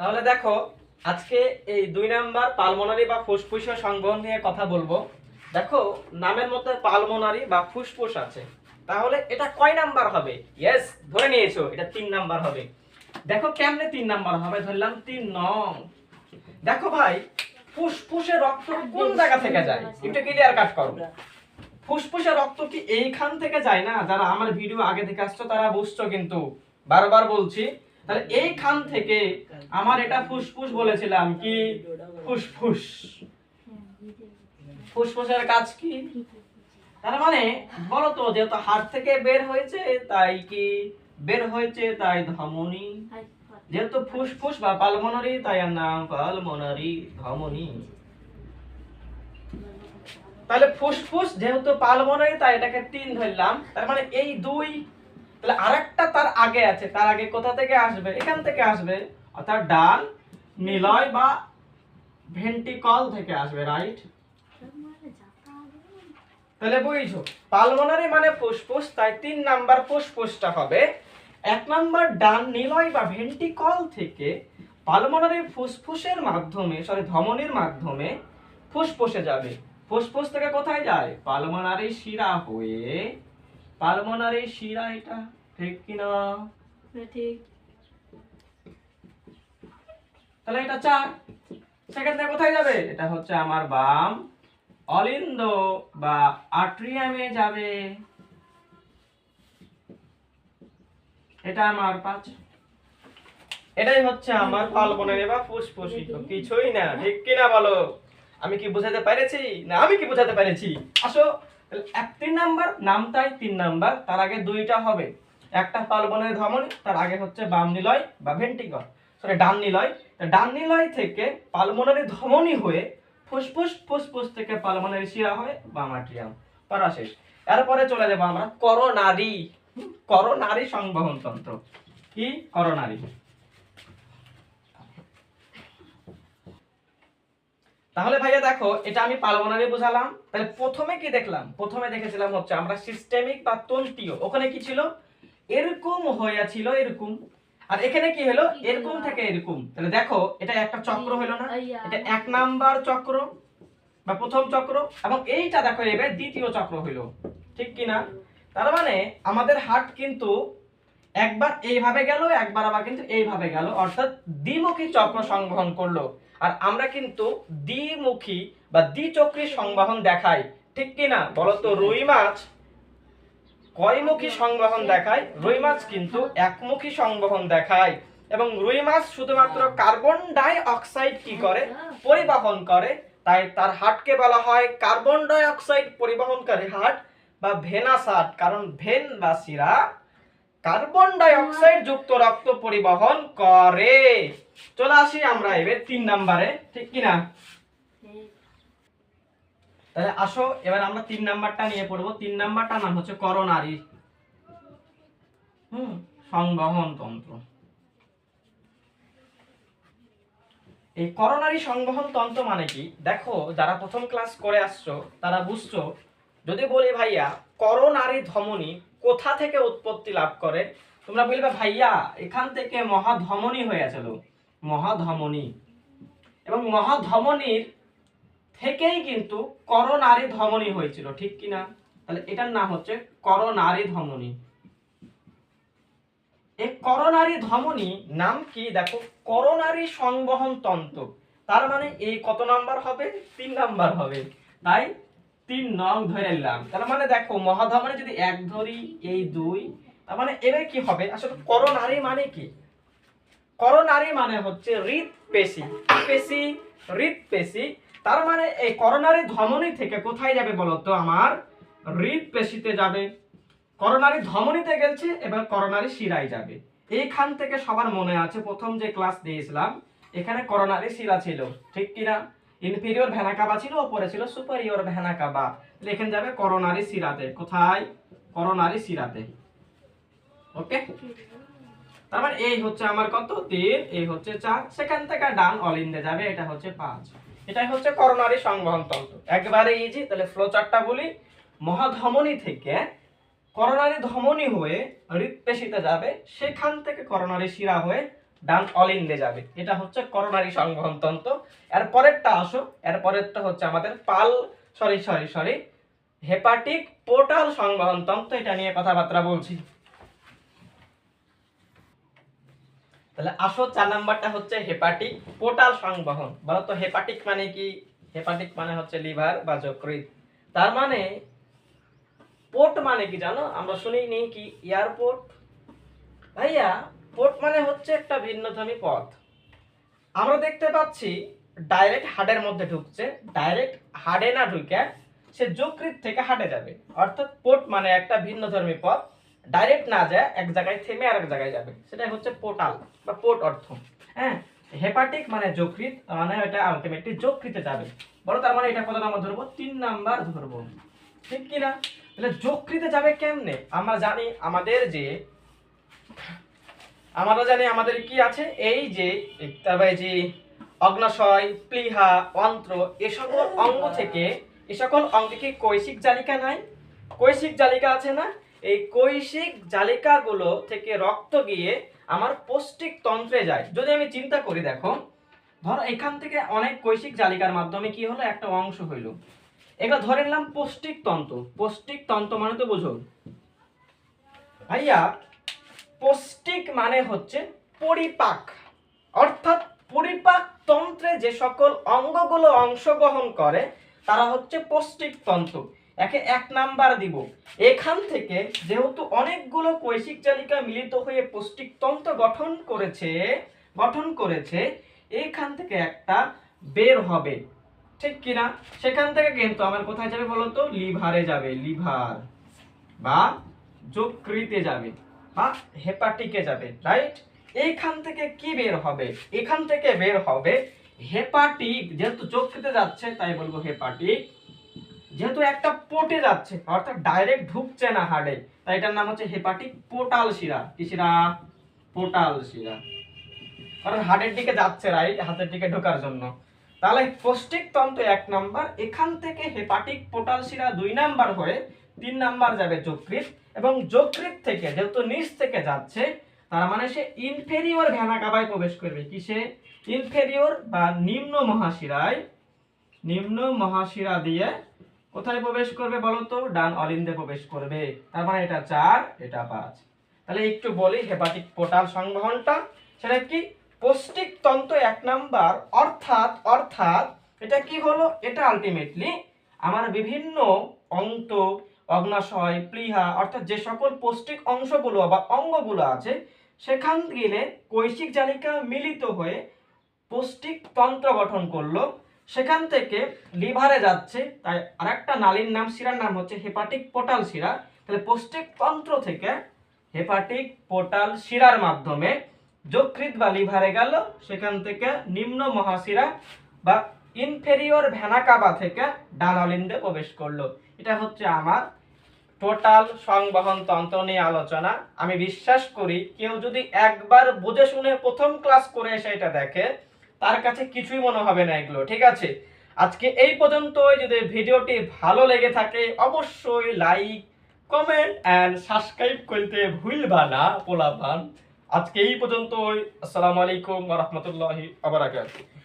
তাহলে দেখো, আজকে এই দুই নাম্বার পালমোনারি বা ফুসফুসের সংবহন নিয়ে কথা বলব। দেখো, নামের মধ্যে পালমোনারি বা ফুসফুস আছে। তাহলে এটা কয় নাম্বার হবে? ইয়েস ধরে নিয়েছো, এটা তিন নাম্বার হবে। দেখো কেমনে তিন নাম্বার হবে? ধরলাম তিন নং। দেখো ভাই, ফুসফুসে রক্ত কোন জায়গা থেকে যায়? একটু ক্লিয়ার কাট করো। ফুসফুসে রক্ত কি এইখান থেকে যায় না? যারা আমার ভিডিও আগে থেকে আসছো, তারা বুঝছ কিন্তু। বারবার বলছি তাহলে এইখান থেকে আমার এটা ফুসফুস বলেছিলাম কি? ফুসফুস। ফুসফুসের কাজ কি? তার মানে বলো তো যেহেতু হাড় থেকে বের হয়েছে, তাই কি? বের হয়েছে, তাই ধমনী। যেহেতু ফুসফুস বা পালমোনারি, তাই নাম পালমোনারি, ধমনী। তাহলে ফুসফুস, যেহেতু পালমোনারি, তাই এটাকে তিন ধরলাম। তার মানে এই দুই তাহলে আরেকটা তার আগে আছে, তার আগে কোথা থেকে আসবে? এখান থেকে আসবে। অর্থাৎ ডান, নিলয় বা ভেন্টিকল থেকে আসবে রাইট তাহলে বুঝছ, পালমোনারি মানে ফুসফুস, তাই তিন নাম্বার ফুসফুসটা হবে। এক নাম্বার ডান, নিলয় বা ভেন্টিকল থেকে পালমোনারি ফুসফুসের মাধ্যমে সরি ধমনির মাধ্যমে ফুসফুসে যাবে। ফুসফুস থেকে কোথায় যায়? পালমোনারি শিরা হয়ে পালমোনারি শিরা এটা ঠিক কিনা ঠিক। তাহলে এটা চার। কোথায় যাবে? এটা হচ্ছে আমার বাম। অলিন্দ বা আট্রিয়ামে যাবে। এটা আমার পাঁচ। এটাই হচ্ছে আমার পালমোনারি বা ফুসফুসি তো কিছুই না ঠিক কিনা বলো? আমি কি বুঝাতে পেরেছি? না আমি কি বুঝাতে পেরেছি? আসো। এক তিন নাম্বার, নামটাই তিন নাম্বার, তার আগে দুইটা হবে। একটা ধমনী, তার আগে হচ্ছে বা থেকে ধমনী হয়ে ফুসফুস ফুসফুস থেকে শিরা হয়ে এরপরে চলে যাব আমরা করোনারি। করোনারি সংবহন তন্ত্র কি? করোনারি। তাহলে ভাইয়া দেখো এটা আমি পালমোনারি বোঝালাম। তাহলে প্রথমে কি দেখলাম? প্রথমে দেখেছিলাম হচ্ছে আমরা সিস্টেমিক বা তন্ত্রীয়। ওখানে কি ছিল? এরকম হইয়াছিল এরকম। আর এখানে কি হলো? এরকম থেকে এরকম। তাহলে দেখো এটা একটা চক্র হলো না? এটা এক নাম্বার চক্র বা প্রথম চক্র এবং এইটা দেখো এবার দ্বিতীয় চক্র হইল। ঠিক কি না তার মানে আমাদের হার্ট কিন্তু একবার এইভাবে গেল, একবার আবার কিন্তু এইভাবে গেল। অর্থাৎ দ্বিমুখী চক্র সংবহন করল। আর আমরা কিন্তু দ্বিমুখী বা দ্বিচক্রী সংবহন দেখাই। ঠিক কি না বলো তো রুই মাছ কয়মুখী সংবহন দেখায়? রুই মাছ কিন্তু একমুখী সংবহন দেখায়। এবং রুই মাছ শুধুমাত্র কার্বন ডাই অক্সাইড কি করে? পরিবহন করে। তাই তার হাটকে বলা হয় কার্বন ডাই অক্সাইড পরিবহনকারী হাট বা ভেনাস হাট। কারণ ভেন বা শিরা কার্বন ডাই অক্সাইড যুক্ত রক্ত পরিবহন করে। চলে আসি আমরা এবার তিন নাম্বারে, ঠিক কি না? তাহলে আসো, এবার আমরা তিন নাম্বারটা নিয়ে পড়ব। তিন নাম্বারটা নাম হচ্ছে করোনারি। হুম, সংবহন তন্ত্র। এই করোনারি সংবহন তন্ত্র মানে কি? দেখো, যারা প্রথম ক্লাস করে আসছো, তারা বুঝছ। যদি বলি ভাইয়া, করোনারি ধমনী কোথা থেকে উৎপত্তি লাভ করে? তোমরা বলবে, ভাইয়া, এখান থেকে মহাধমনী হয়েছিল মহাধমনী। এবং মহাধমনীর থেকেই কিন্তু করোনারি ধমনী হয়েছিল, ঠিক কি না তাহলে এটার নাম হচ্ছে করোনারি ধমনী। এই করোনারি ধমনী নাম কি? দেখো, করোনারি সংবহন তন্ত্র তার মানে এই কত নাম্বার হবে? তিন নাম্বার হবে। তাই তিন নং ধরে নিলাম। তার মানে দেখো, মহাধমনী যদি এক ধরি, এই দুই, তার মানে এবার কি হবে? আসলে করোনারি মানে কি? করোনারি মানে হচ্ছে হৃদপেশি পেশি হৃদপেশি তার মানে এই করোনারি ধমনী থেকে কোথায় যাবে বলো তো? আমার হৃদপেশিতে যাবে। করোনারি ধমনীতে গেছে এবার করোনারি শিরায় যাবে। এইখান থেকে সবার মনে আছে, প্রথম যে ক্লাস দিয়েছিলাম, এখানে করোনারি শিরা ছিল। ঠিক কিনা? ইনফিরিয়র ভ্যানাকাবা ছিল, ওপরে ছিল সুপারিয়র ভ্যানাকাবা তাহলে এখানে যাবে করোনারি শিরাতে কোথায়? করোনারি শিরাতে ওকে? তার মানে এই হচ্ছে আমার কত? তিন। এই হচ্ছে চার। সেখান থেকে ডান অল ইন্ডে যাবে, এটা হচ্ছে পাঁচ। এটাই হচ্ছে করোনারি সংবহন তন্ত্র। একবারে ইজি তাহলে ফ্লো চারটা বলি। মহাধমনী থেকে করোনারি ধমনী হয়ে হৃদপেশিতে যাবে, সেখান থেকে করোনারি শিরা হয়ে ডান অলিন্দে যাবে। এটা হচ্ছে করোনারি সংবহন তন্ত্র। এর পরেরটা আসো এর পরেরটা হচ্ছে আমাদের পাল sorry sorry sorry hepatic portal সংবহন তন্ত্র, এটা নিয়ে কথাবার্তা বলছি। তাহলে আসো, চার নাম্বারটা হচ্ছে হেপাটিক পোর্টাল সংবহন। বলো তো হেপাটিক মানে কি? হেপাটিক মানে হচ্ছে লিভার বা যকৃৎ। তার মানে পোর্ট মানে কি জানো? আমরা শুনিনি কি, এয়ারপোর্ট। ভাইয়া পোর্ট মানে হচ্ছে একটা ভিন্নধর্মী পথ। আমরা দেখতে পাচ্ছি ডাইরেক্ট হার্টের মধ্যে ঢুকছে ডাইরেক্ট হার্টে না ঢুকে সে যকৃত থেকে হাটে যাবে। অর্থাৎ পোর্ট মানে একটা ভিন্নধর্মী পথ ডাইরেক্ট না যায় এক জায়গায় থেমে আরেক জায়গায় যাবে। সেটাই হচ্ছে পোর্টাল বা পোর্ট অর্থ। হ্যাঁ হেপাটিক মানে যকৃত মানে এটা আলটিমেটলি যকৃতে যাবে। বলো তার মানে এটা কত নাম্বার ধরবো? তিন নাম্বার ধরবো। ঠিক কি না তাহলে যকৃতে যাবে কেমনে? আমরা জানি আমাদের যে আমরা জানি আমাদের কি আছে? এই যে তারপরে যে অগ্নাশয়, প্লীহা, অন্ত্র, এ সকল অঙ্গ থেকে, এ সকল অঙ্গে কি কৈশিক জালিকা নাই? কৈশিক জালিকা আছে না? এই কৈশিক জালিকাগুলো থেকে রক্ত গিয়ে আমার পৌষ্টিক তন্ত্রে যায়। যদি আমি চিন্তা করি, দেখো, ধরো এখান থেকে অনেক কৈশিক জালিকার মাধ্যমে কি হলো? একটা অংশ হইল। এগুলো ধরে নিলাম পৌষ্টিক তন্ত্র পৌষ্টিক তন্ত্র মানে তো বুঝো। ভাইয়া পৌষ্টিক মানে হচ্ছে পরিপাক। অর্থাৎ পরিপাক তন্ত্রে যে সকল অঙ্গগুলো অংশগ্রহণ করে, তারা হচ্ছে পৌষ্টিক তন্ত্র একে এক নাম্বার দিব। এখান থেকে যেহেতু অনেকগুলো কৈশিক চালিকা মিলিত হয়ে পৌষ্টিক তন্ত্র গঠন করেছে গঠন করেছে, এইখান থেকে একটা বের হবে। ঠিক কিনা সেখান থেকে কিন্তু আমার কোথায় যাবে বলতো? লিভারে যাবে, লিভার বা যকৃতে যাবে। বা হেপাটিকে যাবে রাইট এইখান থেকে কি বের হবে? এখান থেকে বের হবে হেপাটিক যেহেতু যকৃতে যাচ্ছে, তাই বলব হেপাটিক যেহেতু একটা পোটে যাচ্ছে, অর্থাৎ ডাইরেক্ট ঢুকছে না হাড়ে, তাই এটার নাম হচ্ছে হেপাটিক পোটাল শিরা। কি শিরা? পোটাল শিরা। কারণ হাড়ের দিকে যাচ্ছে রাইট হাতের দিকে ঢোকার জন্য। তাহলে পৌষ্টিক তন্ত্র এক নাম্বার, এখান থেকে হেপাটিক পোটাল শিরা দুই নাম্বার হয়ে তিন নাম্বার যাবে যকৃত এবং যকৃত থেকে, যেহেতু নিচ থেকে যাচ্ছে, তার মানে সে ইনফেরিয়র ভ্যানাকাবায় প্রবেশ করবে। কিসে? ইনফেরিয়র বা নিম্ন মহাশিরায়। নিম্ন মহাশিরা দিয়ে কোথায় প্রবেশ করবে বলতো ডান অলিন্দে প্রবেশ করবে। তার মানে এটা চার, এটা পাঁচ। তাহলে একটু বলি হেপাটিক পোটাল সংবহনটা। সেটা কি? পৌষ্টিক তন্ত্র এক নাম্বার। অর্থাৎ অর্থাৎ এটা কি হলো? এটা আলটিমেটলি আমার বিভিন্ন অন্ত অগ্নাশয়, প্লীহা, অর্থাৎ যে সকল পৌষ্টিক অংশগুলো বা অঙ্গগুলো আছে, সেখান গেলে কৈশিক জালিকা মিলিত হয়ে পৌষ্টিক তন্ত্র গঠন করল। সেখান থেকে লিভারে যাচ্ছে, তাই আরেকটা নালীর নাম শিরার নাম হচ্ছে হেপাটিক পোটাল শিরা। তাহলে পৌষ্টিক তন্ত্র থেকে হেপাটিক পোটাল শিরার মাধ্যমে যকৃত বা লিভারে গেল, সেখান থেকে নিম্ন মহাশিরা বা ইনফেরিয়র ভ্যানাকাবা থেকে ডানালিন্দে প্রবেশ করল। এটা হচ্ছে আমার টোটাল সংবহন তন্ত্র নিয়ে আলোচনা। আমি বিশ্বাস করি, কেউ যদি একবার বুঝে শুনে প্রথম ক্লাস করে এসে এটা দেখে, তার কাছে কিছুই মনে হবে না এগুলো, ঠিক আছে? আজকে এই পর্যন্তই। যদি ভিডিওটি ভালো লেগে থাকে, অবশ্যই লাইক, কমেন্ট অ্যান্ড সাবস্ক্রাইব করতে ভুলবা না, পোলাপান। আজকে এই পর্যন্তই। আসসালামু আলাইকুম রাহমাতুল্লাহি ওয়া বারাকাতুহু।